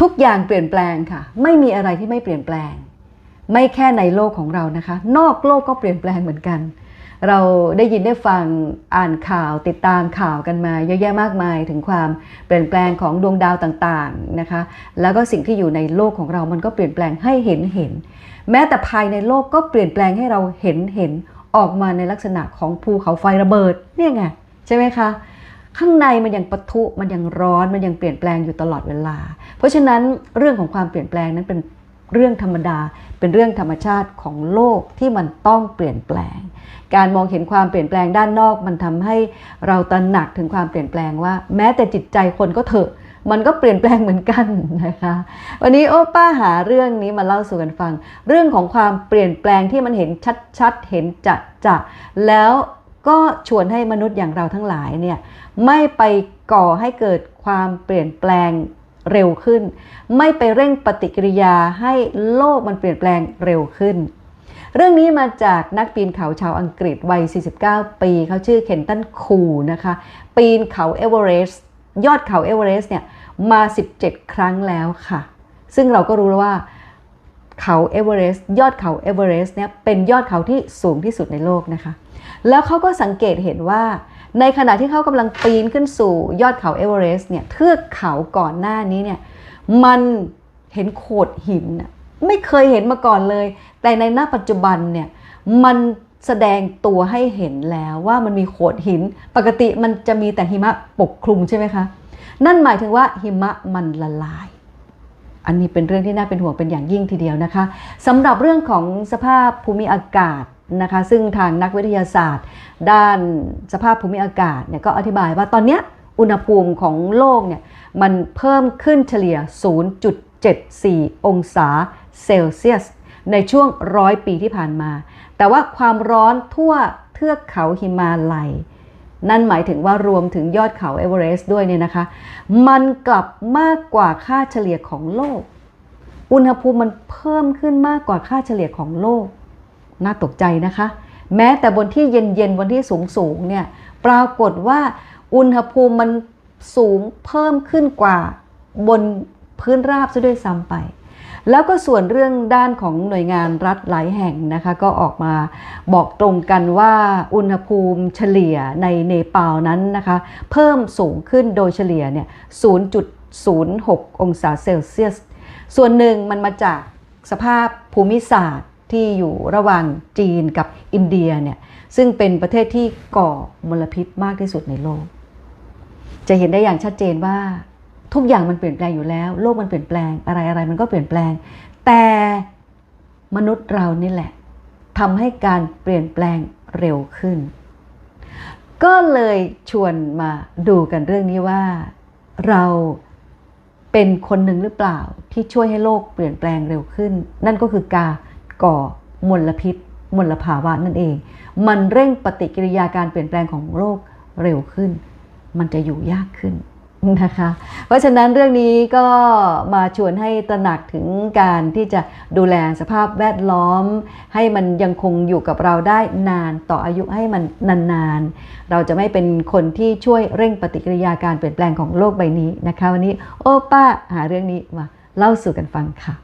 ทุกอย่างเปลี่ยนแปลงค่ะ ไม่มีอะไรที่ไม่เปลี่ยนแปลง ไม่แค่ในโลกของเรานะคะ นอกโลกก็เปลี่ยนแปลงเหมือนกัน เราได้ยินได้ฟังอ่านข่าวติดตามข่าวกันมาเยอะแยะมากมายถึงความเปลี่ยนแปลงของดวงดาวต่างๆนะคะ แล้วก็สิ่งที่อยู่ในโลกของเรามันก็เปลี่ยนแปลงให้เห็นเห็น แม้แต่ภายในโลกก็เปลี่ยนแปลงให้เราเห็นเห็นออกมาในลักษณะของภูเขาไฟระเบิดเนี่ยไงใช่ไหมคะ ข้างในมันยังปะทุมันยังร้อนมันยังเปลี่ยนแปลงอยู่ตลอดเวลา เพราะฉะนั้นเรื่องของความเปลี่ยนแปลงนั้นเป็นเรื่องธรรมดา เป็นเรื่องธรรมชาติของโลกที่มันต้องเปลี่ยนแปลง การมองเห็นความเปลี่ยนแปลงด้านนอก มันทำให้เราตระหนักถึงความเปลี่ยนแปลงว่า แม้แต่จิตใจคนก็เถอะ มันก็เปลี่ยนแปลงเหมือนกันนะคะ วันนี้โอ้ป้าหาเรื่องนี้มาเล่าสู่กันฟัง เรื่องของความเปลี่ยนแปลงที่มันเห็นชัดๆ เห็นจะจะๆแล้ว ก็ชวนให้มนุษย์อย่างเราทั้งหลายเนี่ยไม่ไปก่อให้เกิดความเปลี่ยนแปลงเร็วขึ้น ไม่ไปเร่งปฏิกิริยาให้โลกมันเปลี่ยนแปลงเร็วขึ้น เรื่องนี้มาจากนักปีนเขาชาวอังกฤษวัย 49 ปี เขาชื่อเคนตันคูนะคะ ปีนเขาเอเวอเรสต์ยอดเขาเอเวอเรสต์เนี่ยมา 17 ครั้งแล้วค่ะ ซึ่งเราก็รู้แล้วว่า เขาเอเวอเรสต์ยอดเขาเอเวอเรสต์เนี่ยเป็นยอดเขาที่สูงที่สุดในโลกนะคะ แล้วเขาก็สังเกตเห็นว่า ในขณะที่เขากำลังปีนขึ้นสู่ยอดเขาเอเวอเรสต์เนี่ยเทือกเขาก่อนหน้านี้เนี่ยมันเห็นโขดหินไม่เคยเห็นมาก่อนเลย แต่ในหน้าปัจจุบันเนี่ยมันแสดงตัวให้เห็นแล้วว่ามันมีโขดหิน ปกติมันจะมีแต่หิมะปกคลุมใช่ไหมคะ นั่นหมายถึงว่าหิมะมันละลาย อันนี้เป็นเรื่องที่น่าเป็นห่วงเป็นอย่างยิ่งทีเดียวนะคะสำหรับเรื่องของสภาพภูมิอากาศนะคะ ซึ่งทางนักวิทยาศาสตร์ ด้านสภาพภูมิอากาศเนี่ยก็อธิบายว่าตอนนี้อุณหภูมิของโลกเนี่ยมันเพิ่มขึ้นเฉลี่ย 0.74 องศาเซลเซียส ในช่วงร้อยปีที่ผ่านมา แต่ว่าความร้อนทั่วเทือกเขาหิมาลัย นั่นหมายถึงว่ารวมถึงยอดเขาเอเวอเรสต์ด้วยเนี่ยนะคะ มันกลับมากกว่าค่าเฉลี่ยของโลก อุณหภูมิมันเพิ่มขึ้นมากกว่าค่าเฉลี่ยของโลก น่าตกใจนะคะ แม้แต่บนที่เย็นๆบนที่สูงๆเนี่ย ปรากฏว่าอุณหภูมิมันสูงเพิ่มขึ้นกว่าบนพื้นราบซะด้วยซ้ำไป แล้วก็ส่วนเรื่องด้านของหน่วยงานรัฐหลายแห่งนะคะก็ออกมาบอกตรงกันว่าอุณหภูมิเฉลี่ยในเนปาลนั้นนะคะเพิ่มสูงขึ้นโดยเฉลี่ยเนี่ย 0.06 องศาเซลเซียส ส่วนหนึ่งมันมาจากสภาพภูมิศาสตร์ที่อยู่ระหว่างจีนกับอินเดียเนี่ยซึ่งเป็นประเทศที่ก่อมลพิษมากที่สุดในโลก จะเห็นได้อย่างชัดเจนว่า ทุกอย่างมันเปลี่ยนแปลงอยู่แล้ว โลกมันเปลี่ยนแปลงอะไรอะไรมันก็เปลี่ยนแปลง แต่มนุษย์เรานี่แหละทำให้การเปลี่ยนแปลงเร็วขึ้น ก็เลยชวนมาดูกันเรื่องนี้ว่า เราเป็นคนหนึ่งหรือเปล่าที่ช่วยให้โลกเปลี่ยนแปลงเร็วขึ้น นั่นก็คือการก่อมลพิษ มลภาวะนั่นเอง มันเร่งปฏิกิริยาการเปลี่ยนแปลงของโลกเร็วขึ้น มันจะอยู่ยากขึ้น นะคะ เพราะฉะนั้นเรื่องนี้ก็มาชวนให้ตระหนักถึงการที่จะดูแลสภาพแวดล้อม ให้มันยังคงอยู่กับเราได้นานต่ออายุให้มันนานๆ เราจะไม่เป็นคนที่ช่วยเร่งปฏิกิริยาการเปลี่ยนแปลงของโลกใบนี้นะคะ วันนี้โอป้าหาเรื่องนี้มาเล่าสู่กันฟังค่ะ